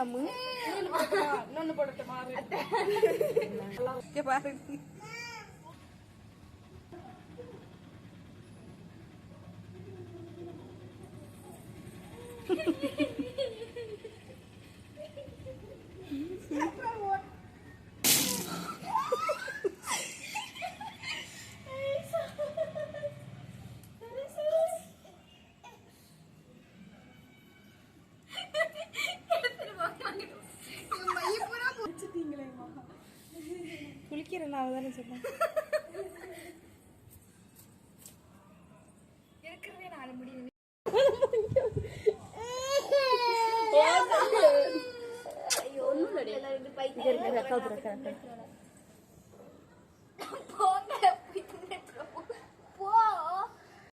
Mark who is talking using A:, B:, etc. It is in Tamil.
A: அம்மு
B: இன்னொன்னு போடட்டுமா
A: இங்க பாரு குளிக்கிற நான் தானே சொன்னேன்.
B: இருக்கிறதே நாலு முடியும்
A: இங்க இருக்கு, ரெக்கார்ட், ரெக்கார்ட்.